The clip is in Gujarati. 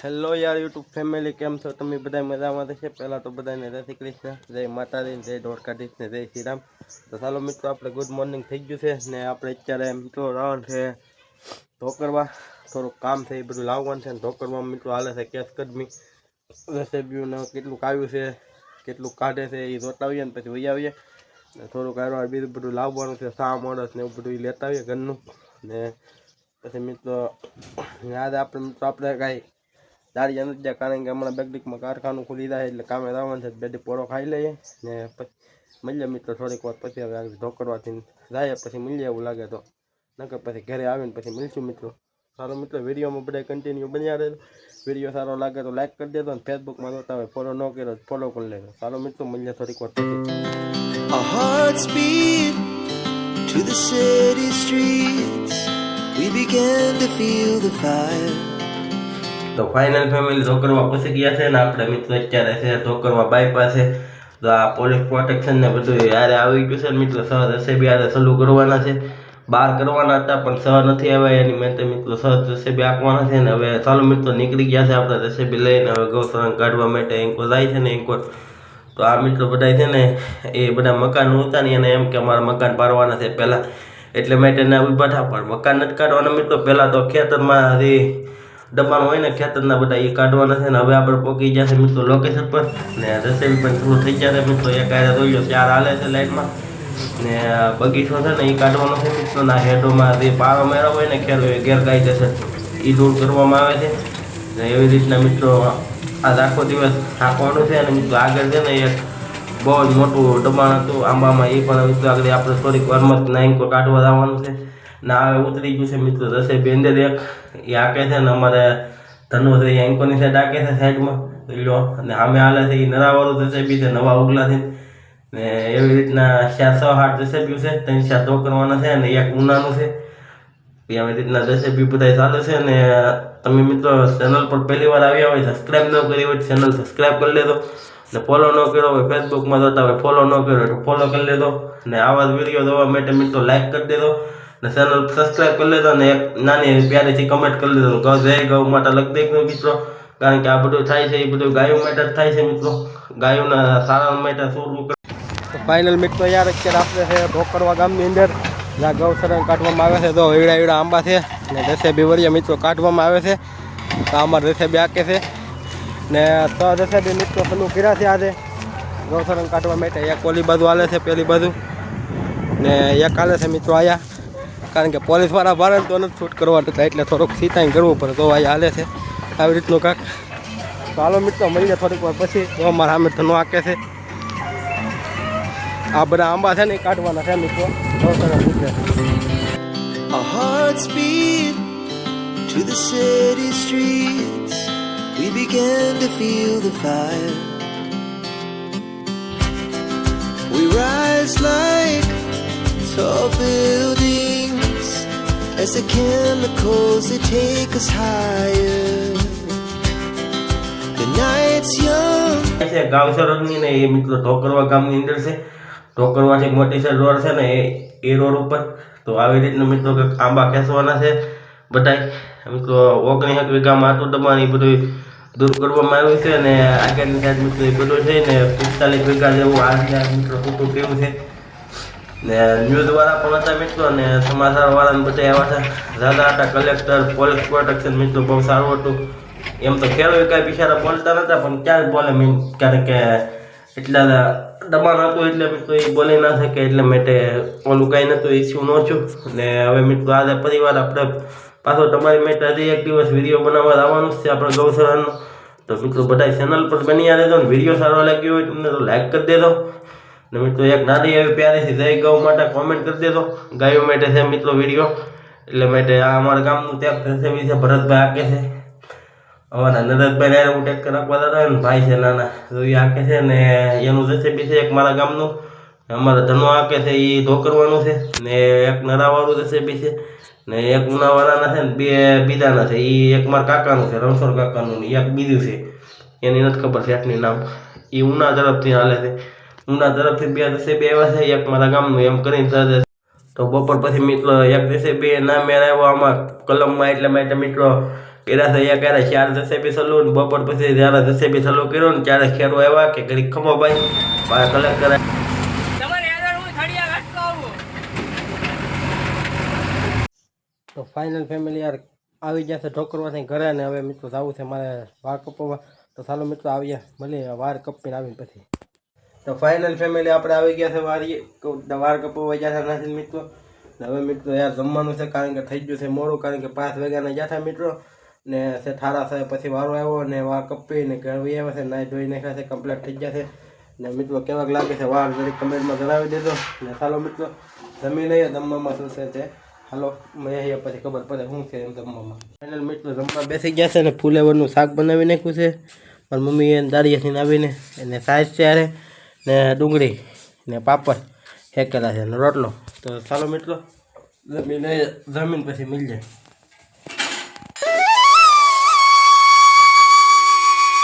હેલો યાર યુટ્યુબ ફેમિલી કેમ છો? તમે બધા મજામાં થશે પહેલાં તો બધાને જય શ્રી કૃષ્ણ, જય માતાજી, જય દ્વારકાધીશ ને જય શ્રી રામ. તો ચાલો મિત્રો, આપણે ગુડ મોર્નિંગ થઈ ગયું છે ને આપણે અત્યારે મિત્રો રાવણ છે ઢોકરવા થોડુંક કામ છે, એ બધું લાવવાનું છે ને ઢોકરમાં મિત્રો હાલે છે કેસ કદમી રેસીપીને કેટલું કાવ્યું છે, કેટલું કાઢે છે, એ જોતા આવીએ ને પછી વહી આવીએ. ને થોડુંક હારવાર બીજું બધું લાવવાનું છે, સા મોડસ ને એવું બધું લેતા આવીએ ઘરનું. ને પછી મિત્રો યાદ આપણે મિત્રો, આપણે કાંઈ દાડી નથી કારણ કે હમણાં બેગડીકમાં કારખાનું ખુલી જાય એટલે કામે જવાનું છે. બેડી પોરો ખાઈ લઈએ ને પછી મળીએ મિત્રો થોડીક વાર. પછી હવે આગળ ઢોકરવાથી જાય પછી મળીએ એવું લાગે તો. નકર પછી ઘરે આવીને પછી મળીશું મિત્રો. સારો મિત્રો, વિડીયોમાં બધા કન્ટિન્યુ બન્યા રહેજો. વીડિયો સારો લાગે તો લાઈક કરી દેજો અને ફેસબુકમાં જોતા હોય ફોલો ન કર્યો ફોલો કરી લેજો. સારો મિત્રો, મળીએ થોડીક વાર પછી. To the city streets. We began to feel the fire. તો ફાઇનલ ફેમિલી ધોકરમાં પછી ગયા છે ને આપણે મિત્રો અત્યારે છે ધોકરમાં બાયપાસ છે. તો આ પોલીસ પ્રોટેક્શન ને બધું યારે આવી ગયું છે મિત્રો સર રસેબી યારે સલું કરવાના છે. બહાર કરવાના હતા પણ સર નથી આવ્યા, એની મેં મિત્રો સર રસેબી આપવાના છે ને હવે ચાલો મિત્રો નીકળી ગયા છે આપણે રસેબી લઈને, હવે ગૌસરણ કાઢવા માટે એન્કો જાય છે ને એન્કો તો આ મિત્રો બધા છે ને એ બધા મકાન હતા ને એને એમ કે અમારા મકાન પાડવાના છે પહેલાં. એટલે માટે એના ઊભા પણ મકાન નથી કાઢવાના મિત્રો, પહેલાં તો ખેતરમાં જે ડબ્બામાં હોય ને ખેતરના બધા એ કાઢવાના છે ને હવે આપણે પોકી જશે મિત્રો લોકેશન પર. ને રસોઈ પણ પૂરું થઈ જશે મિત્રો. એક આરે જોઈ ચાર હાલે છે લાઈટમાં ને બગીચો છે ને એ કાઢવાનો છે મિત્રો. ના હેડોમાં જે પારો મેળો હોય ને ખેડો એ ગેરકાયદેસર એ દૂર કરવામાં આવે છે. ને એવી રીતના મિત્રો આજ આખો દિવસ થાકવાનું છે અને મિત્રો આગળ છે ને એક બહુ જ મોટું દબાણ હતું આંબામાં. એ પણ મિત્રો આગળ આપણે થોડીક વારમાં નાઈકો કાઢવા જવાનું છે. ના ઉતરી ગયું છે મિત્રો, દસે બેંદર એક એ આકે છે ને અમારે ધનુ છે એ એન્કોની સાઈડ આકે છે સાઈડમાં. લો અને સામે હાલે છે એ નરાવાળું દસે બી છે, નવા ઉગલાથી ને એવી રીતના ચાર છ હાથ દસે બી છે, ત્રણ ચાર તો કરવાના છે, અને એક ઉનાનું છે. એ આવી રીતના દસે બી બધા ચાલે છે, ને તમે મિત્રો ચેનલ પર પહેલી વાર આવ્યા હોય સબસ્ક્રાઈબ ન કરી હોય ચેનલ સબસ્ક્રાઈબ કરી લેજો. ને ફોલો ન કર્યો હોય ફેસબુકમાં જોતા હોય ફોલો ન કર્યો તો ફોલો કરી લેજો. ને આવા જ વીડિયો જોવા માટે મિત્રો લાઈક કરી દેજો. ને ચેનલ સબસ્ક્રાઈબ કરી લેજો ને એક નાની પ્યારીથી કમેન્ટ કરી લેજો. ગૌ, જય ગૌ માટે લખ મિત્રો. કારણ કે આ બધું થાય છે, એ બધું ગાયો માટે જ થાય છે મિત્રો. ગાયોના સારા માટે શું ફાઇનલ મિત્રો યાર અત્યારે આપણે છે ઢોકરવા ગામની અંદર. જ્યાં ગૌ સરણ કાઢવામાં આવે છે. તો એવડા એવડા આંબા છે ને દસે બીવરિયા મિત્રો કાઢવામાં આવે છે. તો અમારે દસે બે આકે છે. ને છ દસે બે મિત્રો પેલું કર્યા છે આજે. ગૌસરણ કાઢવા માટે. એક ઓલી બાજુ હાલે છે, પેલી બાજુ. ને એક હાલે છે મિત્રો આયા. કારણ કે પોલીસવાળા ભારે તો નથી શૂટ કરવા દેતા, એટલે થોડુંક સીતાઈ કરવું પડે, તો ભાઈ હાલે છે. આવી રીતનું કાંક. ચાલો મિત્રો મળીને થોડીક વાર પછી. તો અમારા સામે ધનો આકે છે. આ બધા આંબા છે ને એ કાઢવાના છે મિત્રો. A heart speed to the city streets. We began to feel the fire. We rise like tall as the chemicals they take us higher. The night's young. છે ગાવસરની ને એ મિત્રો ઢોકરવા ગામની અંદર છે ઢોકરવાથી મોટી સર રોડ છે ને એ એ રોડ ઉપર તો આવી રીતના મિત્રો કે આંબા ખેંચવાના છે બધાય, મિત્રો ઓગણીસ એક વીઘામાં આટલું દબાણ એ બધું દૂર કરવામાં આવ્યું છે અને આગળની સાઈડ મિત્રો એ બધું છે ને પિસ્તાલીસ વીઘા જેવું આજના મિત્રો ટૂંકું કેવું છે ને ન્યૂઝ વાળા પણ હતા મિત્રો અને સમાચાર વાળાને બધા આવ્યા હતા. દાદા હતા કલેક્ટર પોલીસ પ્રોટેક્શન મિત્રો બહુ સારું હતું. એમ તો ખેડૂત કાંઈ બિચારા બોલતા નતા, પણ ક્યારે બોલે મીન કારણ કે એટલા દબાણ હતું એટલે મિત્રો એ બોલી ના શકે એટલે માટે ઓલું કાંઈ નતું ઇસ્યુ નહોતું ને હવે મિત્રો આજે પરિવાર આપણે પાછો તમારી માટે હજી એક દિવસ વીડિયો બનાવવા આવવાનું છે આપણે ગૌશાળાનો. તો મિત્રો બધા ચેનલ પર બની રહેજો ને વીડિયો સારો લાગ્યો હોય તમને તો લાઈક કરી દેજો. ને મિત્રો, એક નાની એવી પ્યારીથી છે, જય ગૌ માટે કોમેન્ટ કરી દેજો. ગાયો માટે છે મિત્રો વીડિયો એટલે માટે આ અમારા ગામનું ત્યાગ થશે છે ભરતભાઈ આકે છે. અમારા નરદભાઈ ને હું ટેક રાખવા દાદા ને, ભાઈ છે નાના. તો એ આકે છે ને, એનું જશે બી છે એક મારા ગામનું. અમારા ધનો આકે છે, એ ધોકરવાનું છે. ને એક નરાવાળું જશે બી છે. ને એક ઉનાવાળાના છે ને, બે બીજાના છે. એ એક મારા કાકાનું છે, રણછોડ કાકાનું ને એક બીજું છે. એની નથી ખબર શેઠની નામ. એ ઉના તરફથી હાલે છે. ઉના તરફથી બે દસે બે એવા છે એક મારા ગામનું એમ કરીને સાથે. તો બપોર પછી મિત્રો એક દિવસે બે ના મેળ આવ્યો આમાં કલમમાં એટલે માટે મિત્રો કર્યા છે એક ક્યારે ચાર દસેબી સલું ને બપોર પછી જ્યારે દસેબી સલું કર્યો ને ત્યારે ખેરો આવ્યા કે ઘડી ખમો ભાઈ મારે કલર આવું. તો ફાઇનલ ફેમિલી યાર આવી ગયા છે ઢોકરવાથી ઘરે ને હવે મિત્રો જવું છે મારે વાર કપવા. તો ચાલો મિત્રો આવીએ મળીએ વાર કપીને આવીને પછી. તો ફાઇનલ ફેમિલી આપણે આવી ગયા છે વારી વાર કપવા ગયા છે નથી મિત્રો. હવે મિત્રો યાર જમવાનું છે કારણ કે થઈ ગયું છે મોડું, કારણ કે પાંચ વાગ્યાના ગયા હતા મિત્રો. ને છે ઠારા થાય પછી વારો આવ્યો ને વાર કપી ને ઘર વહી આવ્યા છે, નાઈ ધોઈ નાખ્યા છે કમ્પ્લીટ થઈ ગયા છે. ને મિત્રો કેવાક લાગે છે વાર જરી કમેન્ટમાં જણાવી દેજો. ને ચાલો મિત્રો, જમી લઈએ જમવામાં શું છે તે. હાલો મેં પછી ખબર પડે શું છે એમ જમવામાં. ફાઇનલ મિત્રો જમવા બેસી ગયા છે ને ફૂલેવરનું શાક બનાવી નાખ્યું છે. મારી મમ્મી એને દાળિયાથી આવીને એને સાઈઝ હારે. ને ડુંગળી ને પાપડ હેકેલા છે ને રોટલો. તો ચાલો મિત્રો, જમીને જમીન પછી મિલ જાય